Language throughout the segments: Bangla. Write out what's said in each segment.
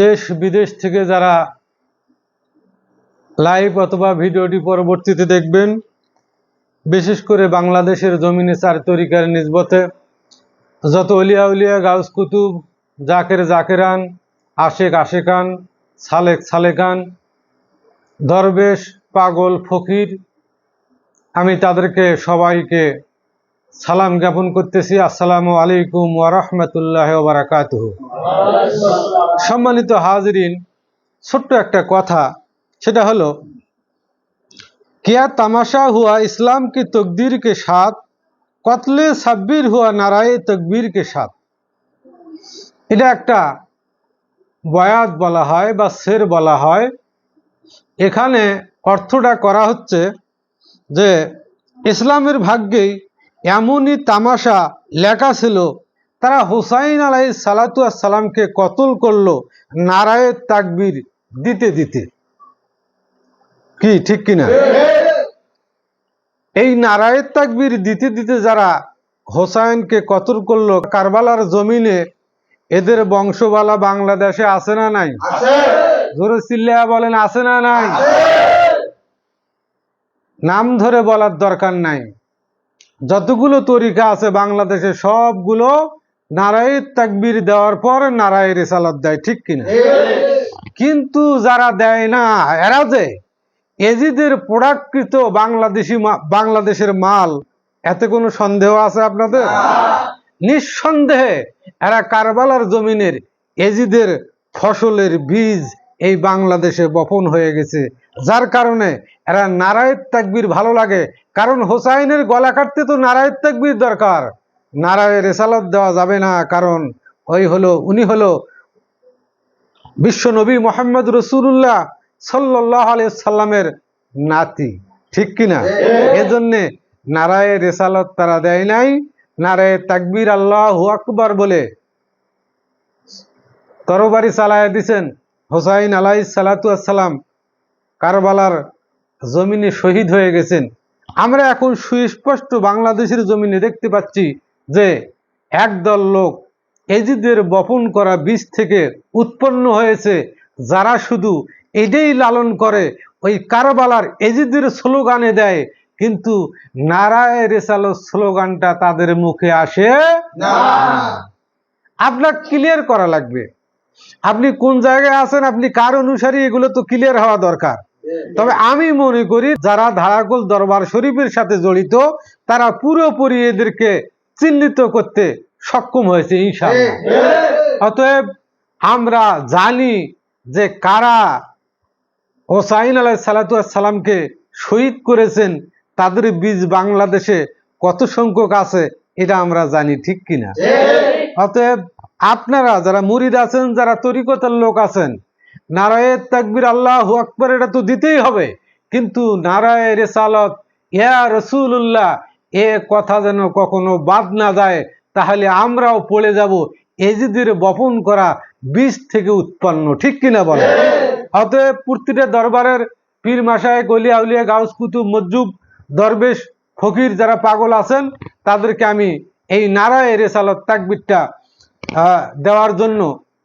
দেশ বিদেশ থেকে যারা লাইভ অথবা ভিডিওটি পরবর্তীতে দেখবেন, বিশেষ করে বাংলাদেশের জমিনে চার তরিকার নিজবতে যত অলিয়া উলিয়া, গাউস কুতুব, জাকের জাকেরান, আশেক আশেকান, সালেক সালেকান, দরবেশ, পাগল, ফকির, আমি তাদেরকে সবাইকে সালাম জ্ঞাপন করতেছি। আসসালামু আলাইকুম ওরহমতুল্লাহ বারাকাতুহ। সম্মানিত হাজরিন, ছোট্ট একটা কথা। সেটা হলো, কিয়া তামাশা হুয়া ইসলাম কি তকদির কে সাথ, কতলে সাব্বির হুয়া নারায়ে তকবীর কে সাথ। এটা একটা বয়াত বলা হয় বা শের বলা হয়। এখানে অর্থটা করা হচ্ছে যে, ইসলামের ভাগ্যেই এমনই তামাশা লেখা ছিল তারা হুসাইন আলাই সালাতু সালামকে কতল করল নারায়ের তাকবির দিতে দিতে। কি ঠিক কিনা? এই নারায়ের তাকবীর দিতে দিতে যারা হোসাইনকে কতল করল কারবালার জমিনে এদের বংশবালা বাংলাদেশে আছে না নাই? জোরে চিল্লা বলেন আছে না নাই? নাম ধরে বলার দরকার নাই। যতগুলো তরিকা আছে বাংলাদেশে সবগুলো নারায়ের তাকবির দেওয়ার পর নারায়ের রেসালত দেয়, ঠিক কিনা? কিন্তু যারা দেয় না, এরা যে এজিদের প্রোডাক্টকৃত বাংলাদেশি বাংলাদেশের মাল, এতে কোনো সন্দেহ আছে আপনাদের? নিঃসন্দেহে এরা কারবালার জমিনের এজিদের ফসলের বীজ এই বাংলাদেশে বপন হয়ে গেছে। যার কারণে এরা নারায়ের তাকবির ভালো লাগে। কারণ হোসাইনের গলা কাটতে তো নারায়ের তাকবীর দরকার। নারায়ের রেসালত দেওয়া যাবে না কারণ ওই হলো উনি হলো বিশ্ব নবী মোহাম্মদ রসুল্লাহ সাল্লাহ সাল্লামের নাতি ঠিক কিনা এজন্যে নারায়ের রেসালত তারা দেয় নাই নারায় তাকবির আল্লাহ আকবর বলে তরবারি চালায় দিছেন হোসাইন আলাই সালাতু আসসালাম কারবালার জমিনে শহীদ হয়ে গেছেন। আমরা এখন সুস্পষ্ট বাংলাদেশের জমিনে দেখতে পাচ্ছি যে একদল লোক এজিদের বপন করা বীজ থেকে উৎপন্ন হয়েছে, যারা শুধু এটাই লালন করে, ওই কারবালার এজিদের স্লোগানে দেয়, কিন্তু নারায় রেসালো স্লোগানটা তাদের মুখে আসে আপনার ক্লিয়ার করা লাগবে। আপনি কোন জায়গায় আছেন, আপনি কার অনুসারী, এগুলো তো ক্লিয়ার হওয়া দরকার। তবে আমি মনে করি, যারা ধারাকুল দরবার শরীফের সাথে জড়িত, তারা পুরোপুরি এদেরকে চিহ্নিত করতে সক্ষম হয়েছে ইনশাআল্লাহ। অতএব আমরা জানি যে কারা হোসাইন আলাহ সালাতু সালামকে শহীদ করেছেন তাদের বীজ বাংলাদেশে কত সংখ্যক আছে এটা আমরা জানি ঠিক কিনা অতএব আপনারা যারা মুরিদ আছেন যারা তরিকতার লোক আছেন নারায়ের তাকবির আল্লাহ আকবর এটা তো দিতেই হবে কিন্তু নারায় রেসালত ইয়া রসুল্লাহ এ কথা যেন কখনো বাদ না যায়, তাহলে আমরাও পড়ে যাব এজিদের বপন করা বীজ থেকে উৎপন্ন, ঠিক কিনা বলে অতএব প্রতিটা দরবারের পীর মাসায় গলিয়া উলিয়া গাউস কুতুব মজ্জুব দরবেশ ফকির যারা পাগল আছেন, তাদেরকে আমি এই নারায় রেসালত তাকবিরটা দেওয়ার জন্য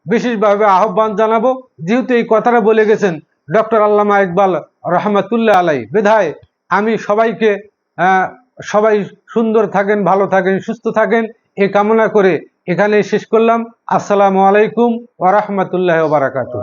বিশেষভাবে আহ্বান জানাব। যেহেতু এই কথাটা বলে গেছেন ডক্টর আল্লামা ইকবাল রহমাতুল্লাহ আলাই বেধায় আমি সবাইকে সবাই সুন্দর থাকেন, ভালো থাকেন, সুস্থ থাকেন, এ কামনা করে এখানে শেষ করলাম। আসসালামু আলাইকুম ওরহমতুল্লাহ বারাকাতু